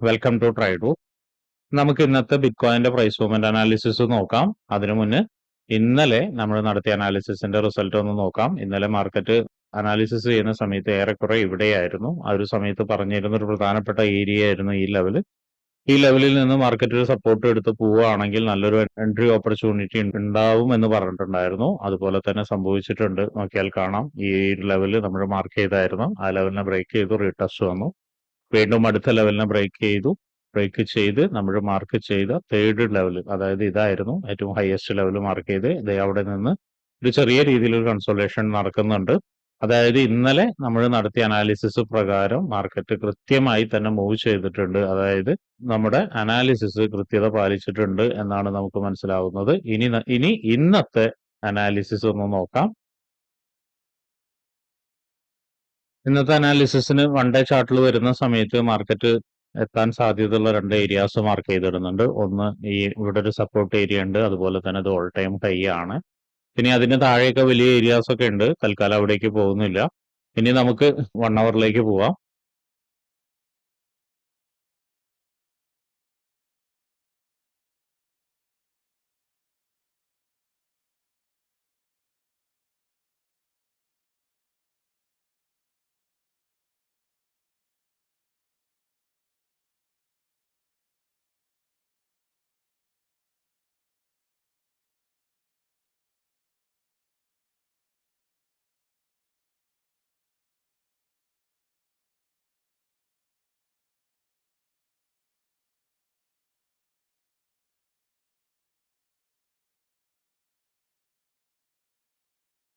Welcome to try to നമുക്ക് ഇന്നത്തെ ബിറ്റ്കോയിന്റെ price movement analysis നോക്കാം. അതിനു മുന്നേ ഇന്നലെ നമ്മൾ നടത്തിയ അനാലിസിസിന്റെ റിസൾട്ട് ഒന്ന് നോക്കാം. ഇന്നലെ മാർക്കറ്റ് അനാലിസിസ് ചെയ്യുന്ന സമയത്ത് ഏറെക്കുറെ ഇവിടെയായിരുന്നു. ആ ഒരു സമയത്ത് പറഞ്ഞിരുന്ന ഒരു പ്രധാനപ്പെട്ട ഏരിയ ആയിരുന്നു ഈ ലെവൽ ഈ ലെവലിൽ നിന്ന് മാർക്കറ്റ് സപ്പോർട്ട് എടുത്ത് പോവുകയാണെങ്കിൽ നല്ലൊരു എൻട്രി ഓപ്പർച്യൂണിറ്റി ഉണ്ടാവും എന്ന് പറഞ്ഞിട്ടുണ്ടായിരുന്നു. അതുപോലെ തന്നെ സംഭവിച്ചിട്ടുണ്ട്. നോക്കിയാൽ കാണാം. ഈ ലെവലിൽ നമ്മൾ മാർക്ക് ചെയ്തായിരുന്നു. ആ ലെവലിനെ ബ്രേക്ക് ചെയ്തു റീടെസ്റ്റ് വന്നു. വീണ്ടും അടുത്ത ലെവലിനെ ബ്രേക്ക് ചെയ്തു. ബ്രേക്ക് ചെയ്ത് നമ്മൾ മാർക്ക് ചെയ്ത തേർഡ് ലെവൽ അതായത് ഇതായിരുന്നു ഏറ്റവും ഹയസ്റ്റ് ലെവൽ മാർക്ക് ചെയ്ത്. ഇത് അവിടെ നിന്ന് ഒരു ചെറിയ രീതിയിൽ ഒരു കൺസോളേഷൻ നടക്കുന്നുണ്ട്. അതായത് ഇന്നലെ നമ്മൾ നടത്തിയ അനാലിസിസ് പ്രകാരം മാർക്കറ്റ് കൃത്യമായി തന്നെ മൂവ് ചെയ്തിട്ടുണ്ട്. അതായത് നമ്മുടെ അനാലിസിസ് കൃത്യത പാലിച്ചിട്ടുണ്ട് എന്നാണ് നമുക്ക് മനസ്സിലാവുന്നത്. ഇനി ഇനി ഇന്നത്തെ അനാലിസിസ് ഒന്ന് നോക്കാം. ഇന്നത്തെ അനാലിസിസിന് വൺ ഡേ ചാർട്ടിൽ വരുന്ന സമയത്ത് മാർക്കറ്റ് എത്താൻ സാധ്യതയുള്ള രണ്ട് ഏരിയാസ് മാർക്ക് ചെയ്തിടുന്നുണ്ട്. ഒന്ന് ഈ ഇവിടെ ഒരു സപ്പോർട്ട് ഏരിയ ഉണ്ട്. അതുപോലെ തന്നെ ഇത് ഓൾ ടൈം ഹൈ ആണ്. പിന്നെ അതിന് താഴെയൊക്കെ വലിയ ഏരിയാസ് ഒക്കെ ഉണ്ട്. തൽക്കാലം അവിടേക്ക് പോകുന്നില്ല. ഇനി നമുക്ക് വൺ അവറിലേക്ക് പോവാം.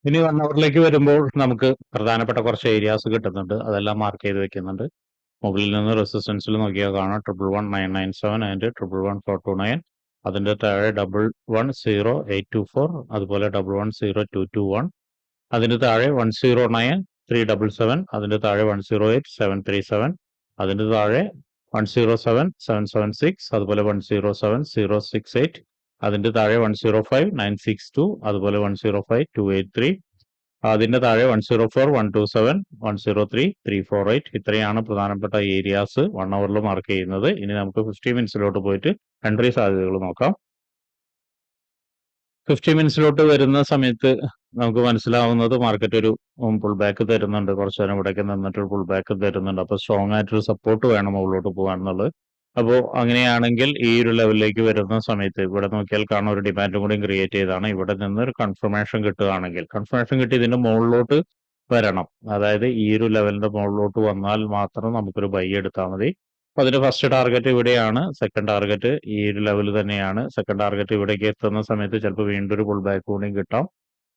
ഇനി വൺ അവറിലേക്ക് വരുമ്പോൾ നമുക്ക് പ്രധാനപ്പെട്ട കുറച്ച് ഏരിയാസ് കിട്ടുന്നുണ്ട്. അതെല്ലാം മാർക്ക് ചെയ്ത് വെക്കുന്നുണ്ട്. മുകളിൽ നിന്ന് റെസിസ്റ്റൻസിൽ നോക്കിയാൽ കാണാം. Triple one nine nine seven and triple one four two nine അതിന്റെ താഴെ double one zero eight two four അതുപോലെ double one zero two two one അതിന്റെ താഴെ one zero nine three double seven അതിന്റെ താഴെ one zero eight seven three seven അതിന്റെ താഴെ one zero seven seven seven six അതുപോലെ one zero seven zero six eight അതിന്റെ താഴെ one zero five nine six two അതുപോലെ one zero five two eight three അതിന്റെ താഴെ one zero four one two seven one zero three three four eight ഇത്രയാണ് പ്രധാനപ്പെട്ട areas one അവറിൽ mark ചെയ്യുന്നത്. ഇനി നമുക്ക് ഫിഫ്റ്റി മിനിറ്റ്സിലോട്ട് പോയിട്ട് എൻട്രി സാധ്യതകൾ നോക്കാം. ഫിഫ്റ്റി മിനിറ്റ്സിലോട്ട് വരുന്ന സമയത്ത് നമുക്ക് മനസ്സിലാവുന്നത് മാർക്കറ്റ് ഒരു പുൾ ബാക്ക് തരുന്നുണ്ട്. കുറച്ചു നേരം ഇവിടേക്ക് നിന്നിട്ട് പുൾ ബാക്ക് തരുന്നുണ്ട്. അപ്പൊ സ്ട്രോങ് ആയിട്ടൊരു സപ്പോർട്ട് വേണം മുകളിലോട്ട് പോകാൻ എന്നുള്ളത്. അപ്പോൾ അങ്ങനെയാണെങ്കിൽ ഈ ഒരു ലെവലിലേക്ക് വരുന്ന സമയത്ത് ഇവിടെ നോക്കിയാൽ കാണാൻ ഒരു ഡിമാൻഡും കൂടി ക്രിയേറ്റ് ചെയ്താണ്. ഇവിടെ നിന്ന് ഒരു കൺഫർമേഷൻ കിട്ടുകയാണെങ്കിൽ കൺഫർമേഷൻ കിട്ടി ഇതിന്റെ മുകളിലോട്ട് വരണം. അതായത് ഈ ഒരു ലെവലിന്റെ മുകളിലോട്ട് വന്നാൽ മാത്രം നമുക്കൊരു ബൈ എടുത്താൽ മതി. അപ്പൊ അതിന്റെ ഫസ്റ്റ് ടാർഗറ്റ് ഇവിടെയാണ് സെക്കൻഡ് ടാർഗറ്റ് ഈ ഒരു ലെവൽ തന്നെയാണ്. സെക്കൻഡ് ടാർഗറ്റ് ഇവിടേക്ക് എത്തുന്ന സമയത്ത് ചിലപ്പോൾ വീണ്ടും ഒരു പുൾ ബാക്ക് കൂടി കിട്ടാം.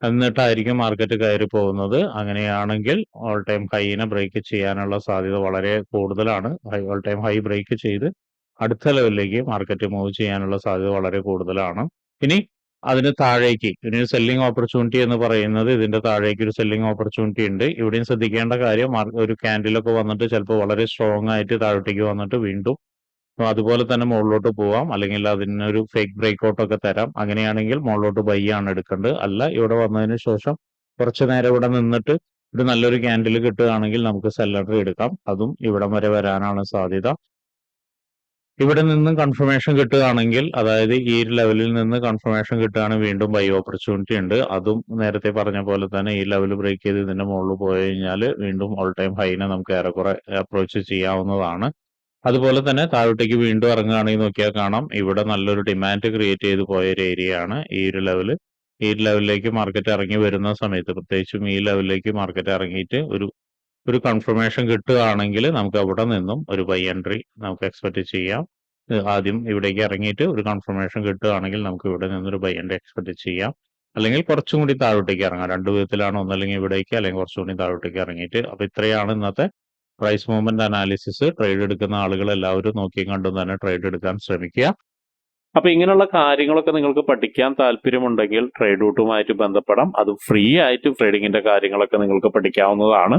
എന്നിട്ടായിരിക്കും മാർക്കറ്റ് കയറി പോകുന്നത്. അങ്ങനെയാണെങ്കിൽ ഓൾ ടൈം ഹൈനെ ബ്രേക്ക് ചെയ്യാനുള്ള സാധ്യത വളരെ കൂടുതലാണ്. ഓൾ ടൈം ഹൈ ബ്രേക്ക് ചെയ്ത് അടുത്ത ലെവലിലേക്ക് മാർക്കറ്റ് മൂവ് ചെയ്യാനുള്ള സാധ്യത വളരെ കൂടുതലാണ്. ഇനി അതിന് താഴേക്ക് ഇനി ഒരു സെല്ലിംഗ് ഓപ്പർച്യൂണിറ്റി എന്ന് പറയുന്നത് ഇതിന്റെ താഴേക്ക് ഒരു സെല്ലിംഗ് ഓപ്പർച്യൂണിറ്റി ഉണ്ട്. ഇവിടെയും ശ്രദ്ധിക്കേണ്ട കാര്യം ഒരു ക്യാൻഡിലൊക്കെ വന്നിട്ട് ചിലപ്പോൾ വളരെ സ്ട്രോങ് ആയിട്ട് താഴോട്ടേക്ക് വന്നിട്ട് വീണ്ടും അതുപോലെ തന്നെ മുകളിലോട്ട് പോവാം. അല്ലെങ്കിൽ അതിനൊരു ഫേക്ക് ബ്രേക്ക് ഔട്ട് ഒക്കെ തരാം. അങ്ങനെയാണെങ്കിൽ മുകളിലോട്ട് ബൈ ആണ് എടുക്കേണ്ടത്. അല്ല ഇവിടെ വന്നതിന് ശേഷം കുറച്ചു നേരം ഇവിടെ നിന്നിട്ട് ഒരു നല്ലൊരു ക്യാൻഡിൽ കിട്ടുകയാണെങ്കിൽ നമുക്ക് സെല്ലറി എടുക്കാം. അതും ഇവിടം വരെ വരാനാണ് സാധ്യത. ഇവിടെ നിന്ന് കൺഫർമേഷൻ കിട്ടുകയാണെങ്കിൽ അതായത് ഈ ലെവലിൽ നിന്ന് കൺഫർമേഷൻ കിട്ടുകയാണെങ്കിൽ വീണ്ടും ബൈ ഓപ്പർച്യൂണിറ്റി ഉണ്ട്. അതും നേരത്തെ പറഞ്ഞ പോലെ തന്നെ ഈ ലെവൽ ബ്രേക്ക് ചെയ്ത് ഇതിന്റെ മുകളിൽ പോയി കഴിഞ്ഞാൽ വീണ്ടും ഓൾ ടൈം ഹൈനെ നമുക്ക് ഏറെക്കുറെ അപ്രോച്ച് ചെയ്യാവുന്നതാണ്. അതുപോലെ തന്നെ താഴോട്ടേക്ക് വീണ്ടും ഇറങ്ങുകയാണെങ്കിൽ നോക്കിയാൽ കാണാം. ഇവിടെ നല്ലൊരു ഡിമാൻഡ് ക്രിയേറ്റ് ചെയ്ത് പോയ ഒരു ഏരിയ ആണ് ഈ ഒരു ലെവൽ ഈ ലെവലിലേക്ക് മാർക്കറ്റ് ഇറങ്ങി വരുന്ന സമയത്ത് പ്രത്യേകിച്ചും ഈ ലെവലിലേക്ക് മാർക്കറ്റ് ഇറങ്ങിയിട്ട് ഒരു ഒരു കൺഫർമേഷൻ കിട്ടുകയാണെങ്കിൽ നമുക്ക് അവിടെ നിന്നും ഒരു ബൈ എൻട്രി നമുക്ക് എക്സ്പെക്ട് ചെയ്യാം. ആദ്യം ഇവിടേക്ക് ഇറങ്ങിയിട്ട് ഒരു കൺഫർമേഷൻ കിട്ടുകയാണെങ്കിൽ നമുക്ക് ഇവിടെ നിന്നൊരു ബൈ എൻട്രി എക്സ്പെക്ട് ചെയ്യാം. അല്ലെങ്കിൽ കുറച്ചും കൂടി താഴോട്ടേക്ക് ഇറങ്ങാം. രണ്ട് വിധത്തിലാണ്. ഒന്നല്ലെങ്കിൽ ഇവിടേക്ക് അല്ലെങ്കിൽ കുറച്ചും കൂടി താഴോട്ടേക്ക് ഇറങ്ങിയിട്ട്. അപ്പൊ ഇത്രയാണ് ഇന്നത്തെ പ്രൈസ് മൂവ്മെന്റ് അനാലിസിസ് ട്രേഡ് എടുക്കുന്ന ആളുകൾ എല്ലാവരും നോക്കിയും കണ്ടും തന്നെ ട്രേഡ് എടുക്കാൻ ശ്രമിക്കുക. അപ്പൊ ഇങ്ങനെയുള്ള കാര്യങ്ങളൊക്കെ നിങ്ങൾക്ക് പഠിക്കാൻ താല്പര്യമുണ്ടെങ്കിൽ ട്രേഡ് റൂട്ടുമായിട്ട് ബന്ധപ്പെടാം. അത് ഫ്രീ ആയിട്ട് ട്രേഡിങ്ങിന്റെ കാര്യങ്ങളൊക്കെ നിങ്ങൾക്ക് പഠിക്കാവുന്നതാണ്.